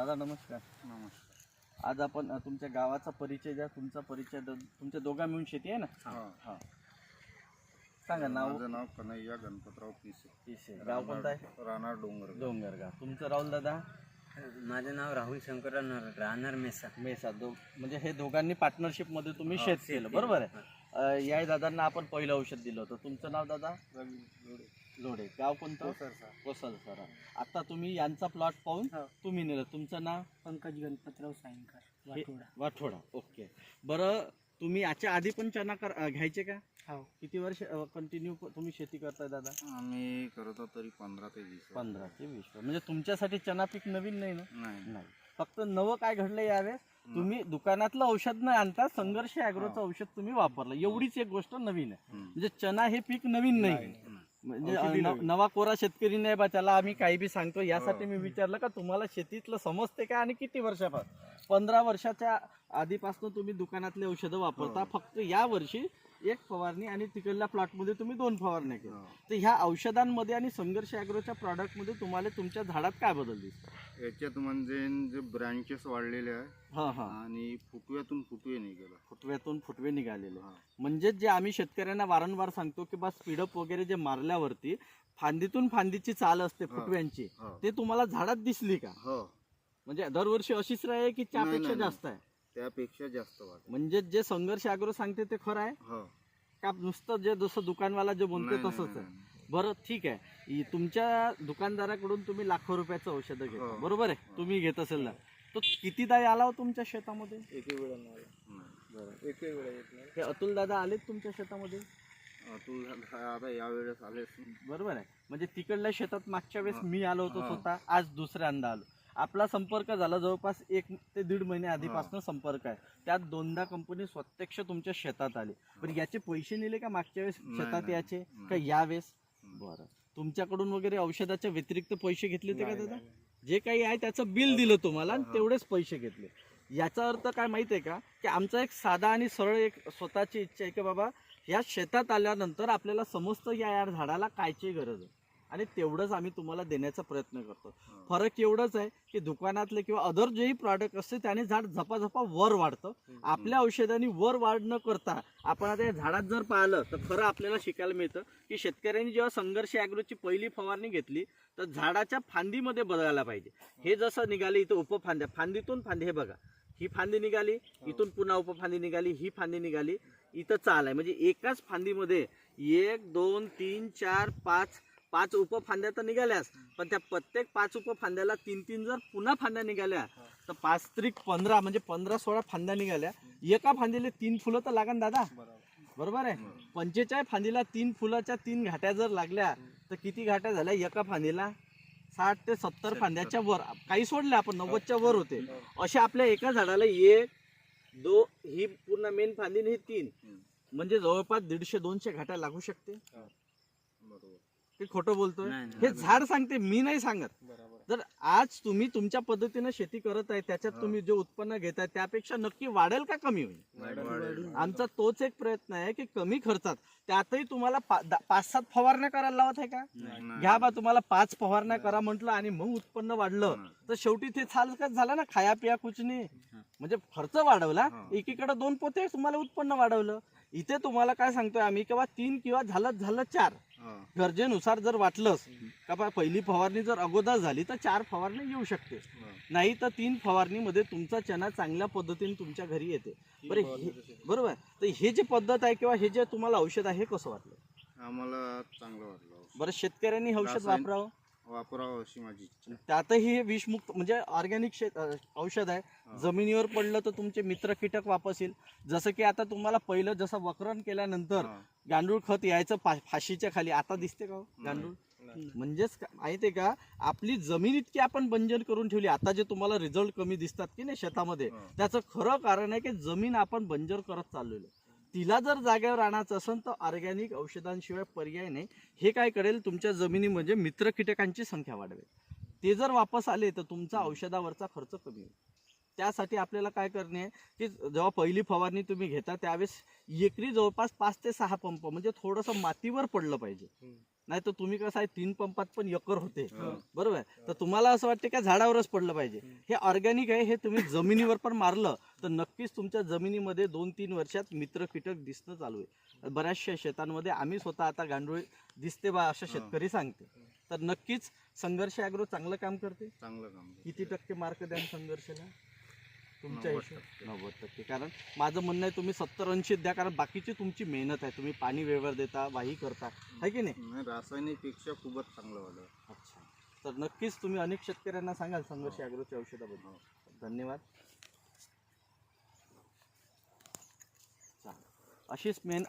दादा नमस्कार. नमस्कार. आज आपण अ, तुमच्या गावाचा परिचय द्या. तुमचा परिचय द- तुमच्या दोघा मिळून शेती आहे ना? हा. हा. सांगा नाव माझं नाव? कन्हैया गणपतराव पिसे. पिसे. गाव कोणतं आहे? राहणार डोंगर डोंगरगाव. तुमचं राहुल दादा? माझं नाव राहुल शंकर राहणार मेसा. मेसा. दो म्हणजे हे दोघांनी पार्टनरशिपमध्ये तुम्ही हा, शेत केलं. केलं. बरोबर आहे. अ, या दादांना आपण पहिलं औषध दिलं होतं. तुमचं नाव दादा? लोढे. गाव कोणतं? कोसल सर. आता तुम्ही यांचा प्लॉट पाहून हो. तुम्ही नेलं. तुमचं नाव? पंकज गणपतराव सायंकर हे- वाठोडा. ओके. बरं तुम्ही याच्या आधी पण चना कर अ, घ्यायचे का? हो. किती वर्ष कंटिन्यू तुम्ही शेती करताय दादा? आम्ही करत होतो तरी पंधरा ते वीस. पंधरा ते वीस. म्हणजे तुमच्यासाठी चना पीक नवीन नाही ना? नाही. नाही. फक्त नवं काय घडलं यावेळेस? तुम्ही दुकानातलं औषध न आणता संघर्ष अॅग्रोचं औषध तुम्ही वापरलं. एवढीच एक गोष्ट नवीन आहे. हम्म. म्हणजे चना हे पीक नवीन नाही. म्हणजे औषधी. नवा कोरा शेतकरी नाही बा त्याला आम्ही काही बी सांगतो यासाठी मी विचारलं का तुम्हाला शेतीतलं समजते का आणि किती वर्षापासून? पंधरा वर्षाच्या आधीपासून तुम्ही दुकानातले औषधं वापरता. फक्त या वर्षी एक फवारणी आणि तिकडल्या प्लॉटमध्ये तुम्ही दोन फवारण्या केल्या हा. तर ह्या औषधांमध्ये आणि संघर्ष अॅग्रोच्या प्रॉडक्टमध्ये तुम्हाला तुमच्या झाडात काय बदल दिसतो याच्यात म्हणजे जे ब्रँचेस वाढलेले आहे हा हा आणि फुटव्यातून फुटवे निघाला फुटव्यातून फुटवे निघालेले. म्हणजेच जे आम्ही शेतकऱ्यांना वारंवार सांगतो की बा स्पीडअप वगैरे जे मारल्यावरती फांदीतून फांदीची चाल असते हा. फुटव्यांची हो. ते तुम्हाला झाडात दिसली का हो म्हणजे दरवर्षी अशीच राहील की त्यापेक्षा. जास्त आहे त्यापेक्षा जास्त वाढ म्हणजे जे संघर्ष अॅग्रो सांगते ते खरं आहे? हो. का नुसतं जे जसं दुकानवाला जे बोलते नाही, नाही, तसंच आहे? नाही, बरं ठीक आहे. इ- तुमच्या दुकानदाराकडून तुम्ही लाखो रुपयाचं औषधं घेता. हो. बरोबर आहे? तुम्ही घेत असेल ना. तो कितीदा आला हो तुमच्या शेतामध्ये? नाही. हे अतुल दादा आलेत तुमच्या शेतामध्ये? अतुल दादा आता यावेळेस आले बरोबर आहे. म्हणजे तिकडल्या शेतात मागच्या वेळेस हा. मी आलो होतो हा. स्वतः. आज दुसऱ्यांदा आलो. आपला संपर्क झाला जवळपास एक ते दीड महिने आधीपासून संपर्क आहे. त्यात दोनदा कंपनी प्रत्यक्ष तुमच्या शेतात आली. पण याचे पैसे नेले का मागच्या वेळेस शेतात. याचे? का. यावेळेस? बरं. तुमच्याकडून वगैरे औषधाच्या व्यतिरिक्त पैसे घेतले ते का दादा? जे काही आहे त्याचं बिल दिलं तुम्हाला आणि. तेवढेच पैसे घेतले. याचा अर्थ काय माहिती आहे का? की आमचा एक साधा आणि सरळ एक स्वतःची इच्छा आहे की बाबा या शेतात आल्यानंतर आपल्याला समजतं या या झाडाला कायची गरज आहे? आणि तेवढंच आम्ही तुम्हाला देण्याचा प्रयत्न करतो. फरक एवढंच आहे की दुकानातले किंवा अदर जेही प्रॉडक्ट असते त्याने झाड झपाझपा वर वाढतं. आपल्या औषधांनी वर वाढ न करता आपण आता या झाडात जर पाहिलं तर खरं आपल्याला शिकायला मिळतं की शेतकऱ्यांनी जेव्हा संघर्ष ॲग्रोची पहिली फवारणी घेतली तर झाडाच्या फांदीमध्ये बदलायला पाहिजे. हे जसं निघाले इथं उपफांद्या फांदीतून फांदी हे बघा. ही फांदी निघाली इथून पुन्हा उपफांदी निघाली ही फांदी निघाली. इथं चाल आहे म्हणजे एकाच फांदीमध्ये एक दोन तीन चार पाच पाच उपफांद्या तर निघाल्यास पण त्या प्रत्येक पाच उपफांद्याला तीन तीन जर पुन्हा फांद्या निघाल्या तर पाच त्रिक पंधरा म्हणजे पंधरा सोळा फांद्या निघाल्या. एका फांदीला तीन फुलं तर लागन दादा. बरोबर. आहे? पंचेचाळीस फांदीला तीन फुलाच्या तीन घाट्या जर लागल्या तर किती घाट्या झाल्या एका फांदीला? साठ ते सत्तर फांद्याच्या वर. काही सोडले आपण नव्वदच्या वर होते. अशा आपल्या एका झाडाला एक दो ही पूर्ण मेन फांदी ही तीन. म्हणजे जवळपास दीडशे दोनशे घाट्या लागू शकते. बरोबर. ते खोटं बोलतोय नाही, नाही. हे झाड सांगते मी नाही सांगत जर आज तुम्ही तुमच्या पद्धतीनं शेती करत आहे त्याच्यात. तुम्ही जे उत्पन्न घेताय त्यापेक्षा नक्की वाढेल का कमी होईल. आमचा तोच एक प्रयत्न आहे की कमी खर्चात त्यातही तुम्हाला पा- दा- पाच सात फवारण्या करायला लावत आहे का नाही. घ्या बा तुम्हाला पाच फवारण्या करा म्हटलं आणि मग उत्पन्न वाढलं. तर शेवटी ते चालकच झालं ना खाया पिया कुचनी म्हणजे खर्च वाढवला. एकीकडे दोन पोते तुम्हाला उत्पन्न वाढवलं इथे तुम्हाला काय सांगतोय आम्ही किंवा तीन किंवा झालं झालं चार. गरजेनुसार जर वाटलंच का बा पहिली फवारणी जर अगोदर झाली तर चार फवारणी येऊ शकते. नाही तर तीन फवारणीमध्ये तुमचा चना चांगल्या पद्धतीने तुमच्या घरी येते. बरं बरोबर. तर हे जे पद्धत आहे किंवा हे जे तुम्हाला औषध आहे हे कसं वाटलं? आम्हाला चांगलं वाटलं. बरं शेतकऱ्यांनी औषध वापरावं? वापरावं अशी माझी इच्छा त्यातही हे विषमुक्त म्हणजे ऑर्गॅनिक शेत अ, औषध आहे हा. जमिनीवर पडलं तर तुमचे मित्र कीटक वापस येईल जसं की आता तुम्हाला पहिलं जसं वक्रण केल्यानंतर हा. गांडूळ खत यायचं फा- फाशीच्या खाली आता दिसते का हो गांडूळ म्हणजेच का- माहिती आहे का आपली जमीन इतकी आपण बंजर करून ठेवली आता जे तुम्हाला रिझल्ट कमी दिसतात की नाही शेतामध्ये हा. त्याचं खरं कारण आहे की जमीन आपण बंजर करत चाललेलो आहे. तिला जर जागेवर आणायचं असेल तर ऑर्गॅनिक औषधांशिवाय पर्याय नाही. हे काय करेल? तुमच्या जमिनीमध्ये म्हणजे मित्र कीटकांची संख्या वाढवेल. ते जर वापस आले तर तुमचा औषधावरचा खर्च कमी होईल. त्यासाठी आपल्याला काय करणे? की जेव्हा पहिली फवारणी तुम्ही घेता त्यावेळेस एकरी जवळपास पाच ते सहा पंप म्हणजे थोडंसं मातीवर पडलं पाहिजे. नाही तर तुम्ही कसं आहे तीन पंपात पण एकर होते. बरोबर आहे? तर तुम्हाला असं वाटतं का झाडावरच पडलं पाहिजे. हे ऑर्गॅनिक आहे हे तुम्ही जमिनीवर पण मारलं तर नक्कीच तुमच्या जमिनीमध्ये दोन तीन वर्षात मित्र कीटक दिसणं चालू आहे. बऱ्याचशा शेतांमध्ये आम्ही स्वतः आता गांडूळ दिसते बा असं शेतकरी सांगते. तर नक्कीच संघर्ष ॲग्रो चांगलं काम करते. चांगलं काम. किती टक्के मार्क द्याल संघर्षाला? तुमच्या नव्वद हिशोब टक्के. नव्वद टक्के. कारण माझं म्हणणं आहे तुम्ही सत्तर ऐंशी द्या कारण बाकीची तुमची मेहनत आहे. तुम्ही पाणी वेळेवर देता वाही करता. आहे की नाही? नाही रासायनिकपेक्षा खूपच चांगलं वाटलं. अच्छा. तर नक्कीच तुम्ही अनेक शेतकऱ्यांना सांगाल संघर्ष ॲग्रोच्या औषधाबद्दल. धन्यवाद. चालेल. अशीच मेन